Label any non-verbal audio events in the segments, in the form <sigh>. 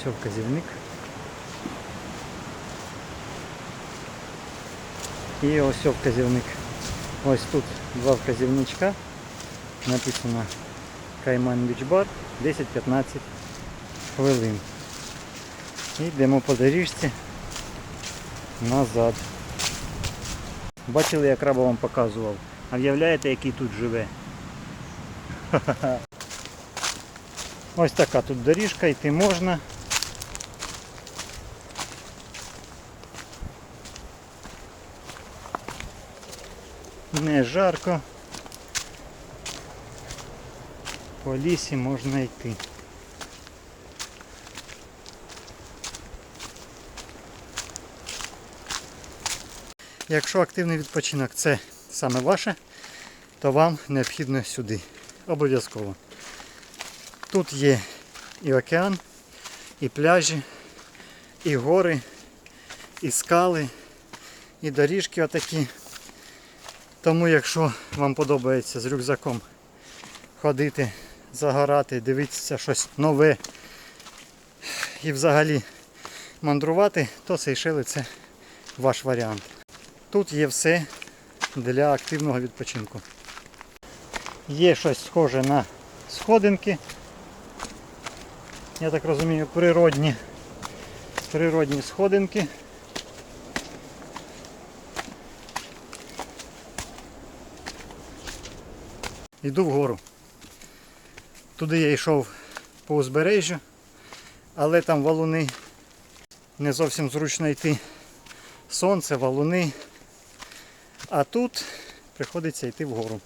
Ось вказівник. І ось вказівник. Ось тут два вказівничка. Написано Кайман Біч Бар 10-15 хвилин. І йдемо по доріжці назад. Бачили, як краба вам показував. А в'являєте, який тут живе? Ха-ха-ха. Ось така тут доріжка, йти можна. Не жарко. По лісі можна йти. Якщо активний відпочинок це саме ваше, то вам необхідно сюди. Обов'язково. Тут є і океан, і пляжі, і гори, і скали, і доріжки отакі. Тому якщо вам подобається з рюкзаком ходити, загорати, дивитися щось нове і взагалі мандрувати, то Сейшели це ваш варіант. Тут є все для активного відпочинку. Є щось схоже на сходинки. Я так розумію, природні, природні сходинки. Йду вгору. Туди я йшов по узбережжю, але там валуни не зовсім зручно йти. Сонце, валуни. А тут приходиться йти вгору.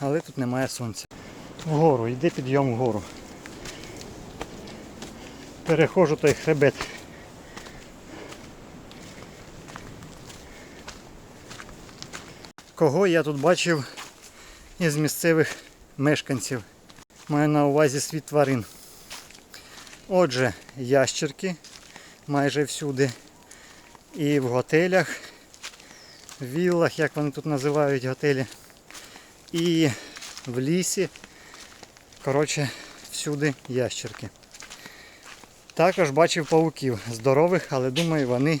Але тут немає сонця. Вгору, йде підйом вгору. Перехожу той хребет. Кого я тут бачив із місцевих мешканців? Маю на увазі світ тварин. Отже, ящерки майже всюди. І в готелях, в віллах, як вони тут називають готелі. І в лісі. Коротше, всюди ящерки. Також бачив павуків здорових, але думаю, вони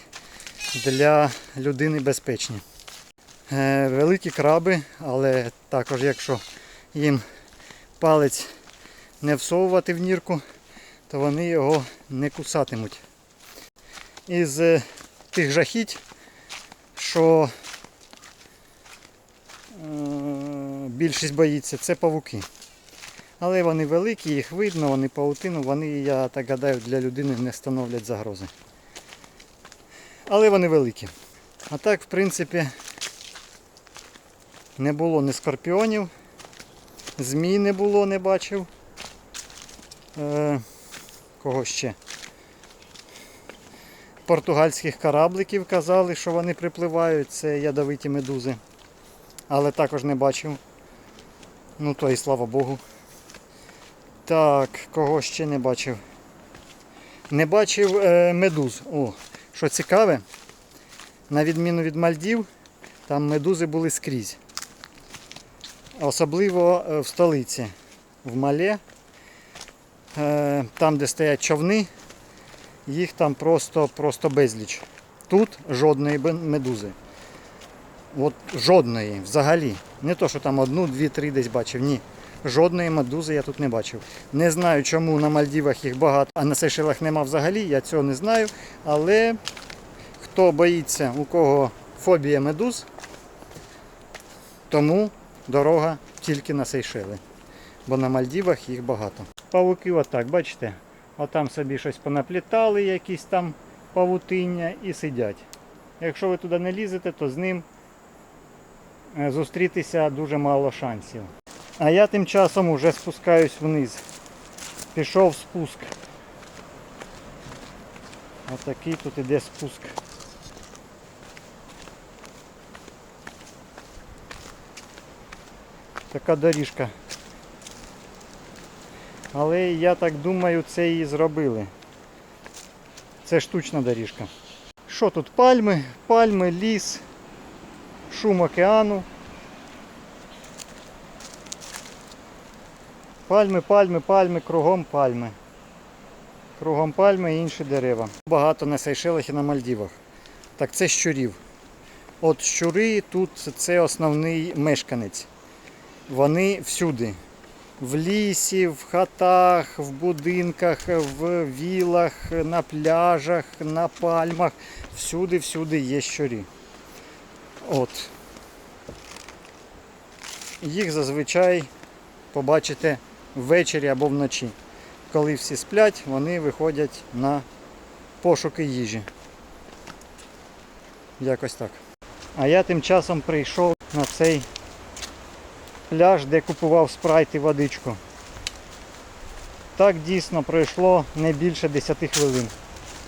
для людини безпечні. Е, великі краби, але також якщо їм палець не всовувати в нірку, то вони його не кусатимуть. Із е, тих жахіть, що е, більшість боїться, це павуки. Але вони великі, їх видно, вони паутину, вони, я так гадаю, для людини не становлять загрози. Але вони великі. А так, в принципі, не було ні скорпіонів, змій не було, не бачив. Е, кого ще? Португальських корабликів казали, що вони припливають, це ядовиті медузи. Але також не бачив. Ну то і слава Богу. Так, кого ще не бачив? Не бачив е, медуз. О, що цікаве, на відміну від Мальдів, там медузи були скрізь. Особливо е, в столиці, в Мале, е, там, де стоять човни, їх там просто, просто безліч. Тут жодної медузи. От жодної взагалі. Не то, що там одну, дві, три десь бачив. Ні. Жодної медузи я тут не бачив. Не знаю, чому на Мальдівах їх багато, а на Сейшелах нема взагалі, я цього не знаю. Але хто боїться, у кого фобія медуз, тому дорога тільки на Сейшели. Бо на Мальдівах їх багато. Павуки отак, бачите? Отам собі щось понаплітали, якісь там павутиння і сидять. Якщо ви туди не лізете, то з ним е, зустрітися дуже мало шансів. А я тим часом уже спускаюсь вниз. Пішов спуск. Отакий тут іде спуск. Така доріжка. Але я так думаю, це і зробили. Це штучна доріжка. Що тут? Пальми, пальми, ліс, шум океану. Пальми, пальми, пальми, кругом пальми. Кругом пальми і інші дерева. Багато на Сейшелах і на Мальдівах. Так це щурів. От щури тут це основний мешканець. Вони всюди. В лісі, в хатах, в будинках, в вілах, на пляжах, на пальмах. Всюди, всюди є щурі. От. Їх зазвичай побачите ввечері або вночі. Коли всі сплять, вони виходять на пошуки їжі. Якось так. А я тим часом прийшов на цей пляж, де купував спрайт і водичку. Так дійсно пройшло не більше 10 хвилин.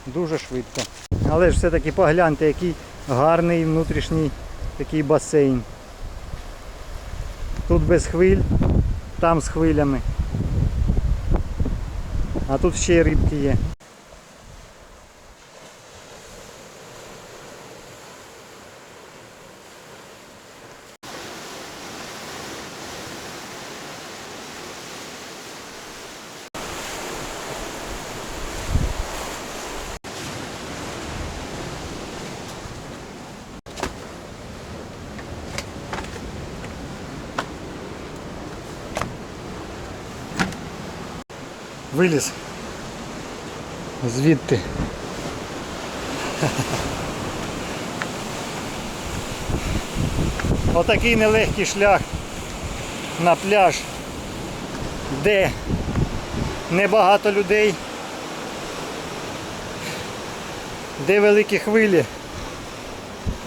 Дуже швидко. Але ж все-таки погляньте, який гарний внутрішній такий басейн. Тут без хвиль, там з хвилями. А тут ще й рибки є. Виліз. Звідти. <laughs> Отакий нелегкий шлях на пляж, де небагато людей, де великі хвилі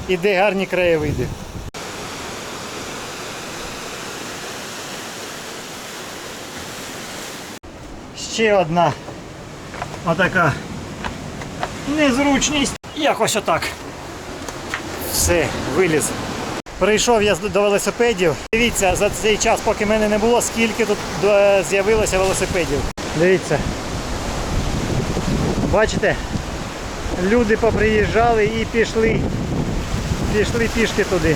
і де гарні краєвиди. Ще одна отака незручність. Якось отак. Все, виліз. Прийшов я до велосипедів. Дивіться, за цей час, поки мене не було, скільки тут е, з'явилося велосипедів. Дивіться. Бачите? Люди поприїжджали і пішли. Пішли пішки туди.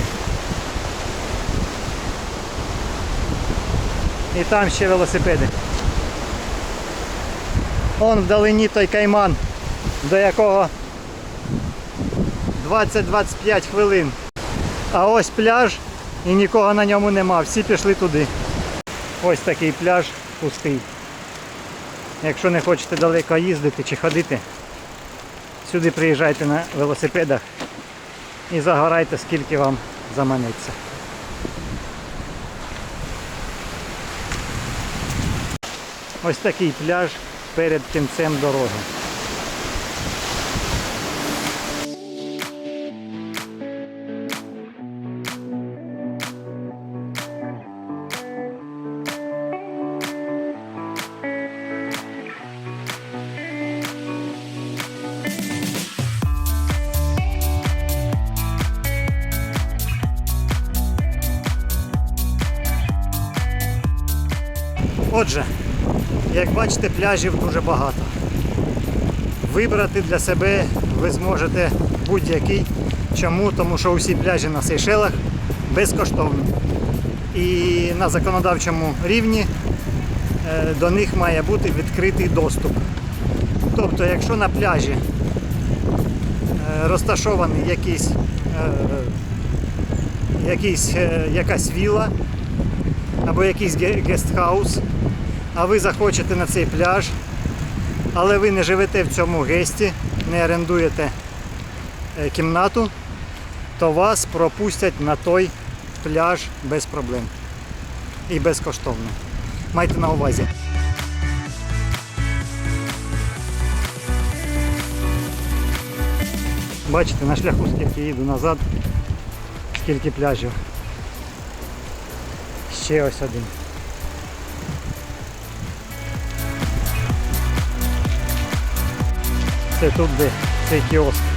І там ще велосипеди. Он вдалині той кайман, до якого 20-25 хвилин. А ось пляж і нікого на ньому нема. Всі пішли туди. Ось такий пляж пустий. Якщо не хочете далеко їздити чи ходити, сюди приїжджайте на велосипедах і загорайте скільки вам заманеться. Ось такий пляж перед кінцем дороги. Отже, як бачите, пляжів дуже багато. Вибрати для себе ви зможете будь-який. Чому? Тому що усі пляжі на Сейшелах безкоштовні. І на законодавчому рівні е, до них має бути відкритий доступ. Тобто, якщо на пляжі е, розташований якийсь, е, якийсь, якась віла або якийсь гестхаус, а ви захочете на цей пляж, але ви не живете в цьому гесті, не орендуєте е, кімнату, то вас пропустять на той пляж без проблем і безкоштовно. Майте на увазі. Бачите, на шляху скільки їду назад, скільки пляжів. Ще ось один. Це тут де цей кіоск.